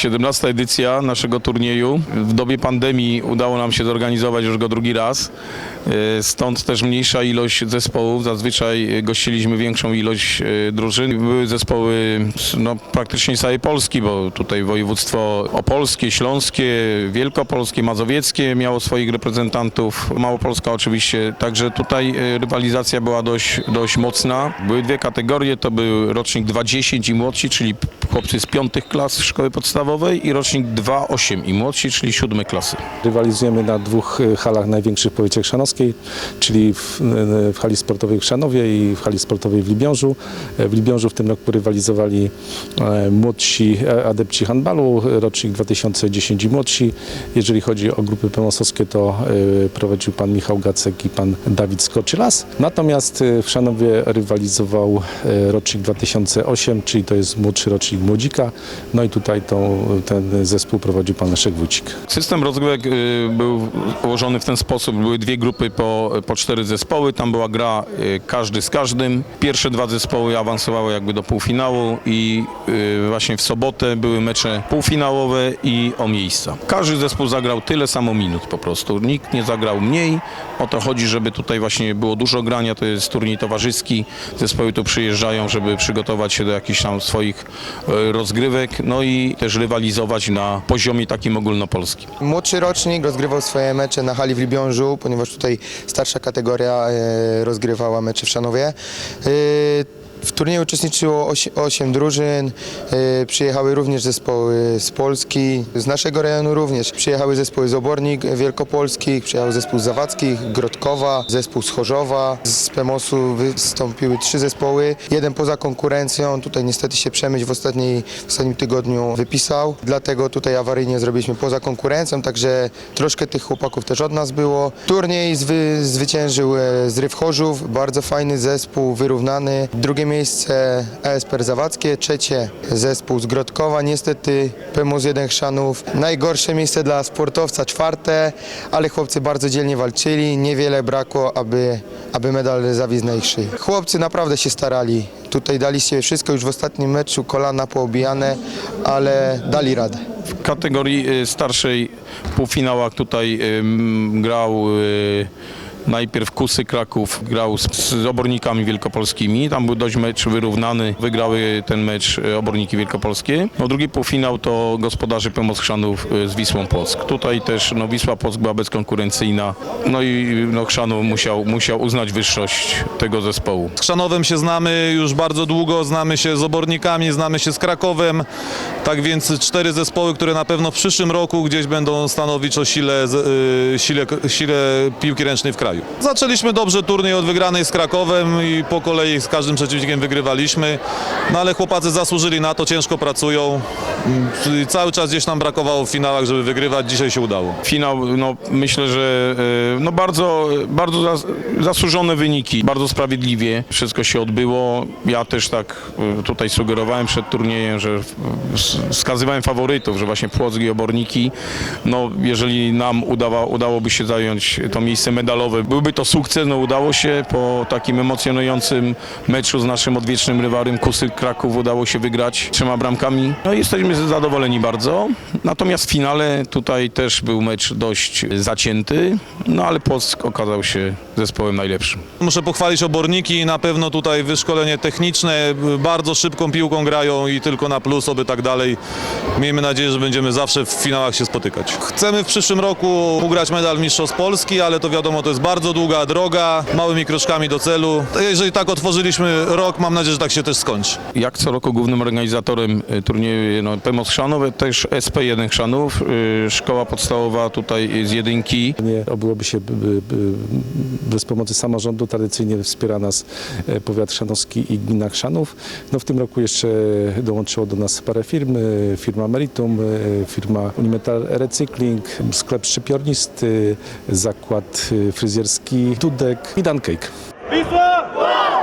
17 edycja naszego turnieju. W dobie pandemii udało nam się zorganizować już go drugi raz. E, Stąd też mniejsza ilość zespołów. Zazwyczaj gościliśmy większą ilość e, drużyn. Były zespoły no, praktycznie z całej Polski, bo tutaj województwo opolskie, śląskie, wielkopolskie, mazowieckie miało swoich reprezentantów. Małopolska oczywiście. Także tutaj e, rywalizacja była dość, dość mocna. Były dwie kategorie. To był rocznik 2.10 i młodsi, czyli chłopcy z piątych klas szkoły podstawowej i rocznik 2.8 i młodsi, czyli siódme klasy. Rywalizujemy na dwóch e, halach największych w powiecie chrzanowskiej, czyli w, e, w hali sportowej w Chrzanowie i w hali sportowej w Libiążu. E, W Libiążu w tym roku rywalizowali młodsi adepci handbalu, rocznik 2010 i młodsi. Jeżeli chodzi o grupy pomosowskie, to prowadził pan Michał Gacek i pan Dawid Skoczylas. Natomiast w Chrzanowie rywalizował rocznik 2008, czyli to jest młodszy rocznik młodzika. No i tutaj tą, ten zespół prowadził pan Leszek Wójcik. System rozgrywek y, był ułożony w ten sposób. Były dwie grupy po, po cztery zespoły. Tam była gra y, każdy z każdym. Pierwsze dwa zespoły awansowały jakby do półfinału i y, właśnie w sobotę były mecze półfinałowe i o miejsca. Każdy zespół zagrał tyle samo minut po prostu. Nikt nie zagrał mniej. O to chodzi, żeby tutaj właśnie było dużo grania. To jest turniej towarzyski. Zespoły tu przyjeżdżają, żeby przygotować się do jakichś tam swoich rozgrywek, no i też rywalizować na poziomie takim ogólnopolskim. Młodszy rocznik rozgrywał swoje mecze na hali w Libiążu, ponieważ tutaj starsza kategoria e, rozgrywała mecze w Szanowie. W turnieju uczestniczyło 8 drużyn, e, przyjechały również zespoły z Polski, z naszego rejonu również. Przyjechały zespoły z Obornik Wielkopolskich, przyjechał zespół z Zawadzkich, Grodkowa, zespół z Chorzowa. Z Pemosu wystąpiły trzy zespoły, jeden poza konkurencją. Tutaj niestety się przemyć w, ostatniej, w ostatnim tygodniu wypisał, dlatego tutaj awaryjnie zrobiliśmy poza konkurencją, także troszkę tych chłopaków też od nas było. Turniej zwy, zwyciężył e, Zryw Chorzów, bardzo fajny zespół, wyrównany. Drugie miejsce ASPR Zawadzkie, trzecie zespół z Grodkowa, niestety Pemus 1 Chrzanów. Najgorsze miejsce dla sportowca, czwarte, ale chłopcy bardzo dzielnie walczyli, niewiele brakło, aby, aby medal zawisł na ich szyi. Chłopcy naprawdę się starali, tutaj dali się wszystko, już w ostatnim meczu kolana poobijane, ale dali radę. W kategorii y, starszej w półfinałach tutaj grał y, najpierw Kusy Kraków, grał z, z obornikami wielkopolskimi. Tam był dość mecz wyrównany. Wygrały ten mecz y, oborniki wielkopolskie. No, drugi półfinał to gospodarze Pomoc Chrzanów y, z Wisłą Płock. Tutaj też no, Wisła Płock była bezkonkurencyjna. No i no, Chrzanów musiał, musiał uznać wyższość tego zespołu. Z Chrzanowem się znamy już bardzo długo, znamy się z Obornikami, znamy się z Krakowem. Tak więc cztery zespoły, które na pewno w przyszłym roku gdzieś będą stanowić o sile, y, sile, sile piłki ręcznej w kraju. Zaczęliśmy dobrze turniej od wygranej z Krakowem i po kolei z każdym przeciwnikiem wygrywaliśmy. No ale chłopacy zasłużyli na to, ciężko pracują. Mm, Cały czas gdzieś nam brakowało w finałach, żeby wygrywać. Dzisiaj się udało. Finał, no myślę, że e, no bardzo, bardzo zas, zasłużone wyniki, bardzo sprawiedliwie wszystko się odbyło. Ja też tak e, tutaj sugerowałem przed turniejem, że w- wskazywałem faworytów, że właśnie Płock i Oborniki, no jeżeli nam udawa, udałoby się zająć to miejsce medalowe, byłby to sukces, no udało się po takim emocjonującym meczu z naszym odwiecznym rywalem Kusy Kraków udało się wygrać trzema bramkami. No jesteśmy zadowoleni bardzo. Natomiast w finale tutaj też był mecz dość zacięty, no ale Płock okazał się zespołem najlepszym. Muszę pochwalić oborniki, na pewno tutaj wyszkolenie techniczne, bardzo szybką piłką grają i tylko na plus, oby tak dalej. Miejmy nadzieję, że będziemy zawsze w finałach się spotykać. Chcemy w przyszłym roku ugrać medal Mistrzostw Polski, ale to wiadomo, to jest bardzo długa droga, małymi kroczkami do celu. Jeżeli tak otworzyliśmy rok, mam nadzieję, że tak się też skończy. Jak co roku głównym organizatorem y, turnieju no, Pomoc Chrzanów, też SP1 Chrzanów, y, szkoła podstawowa tutaj z jedynki. Nie obyłoby się bez pomocy samorządu. Tradycyjnie wspiera nas e, powiat chrzanowski i gmina Chrzanów. No w tym roku jeszcze dołączyło do nas parę firm. e, Firma Meritum, e, firma Unimetal Recykling, sklep szczypiornisty, zakład e, Jezierski, Dudek i Duncake. Wisła!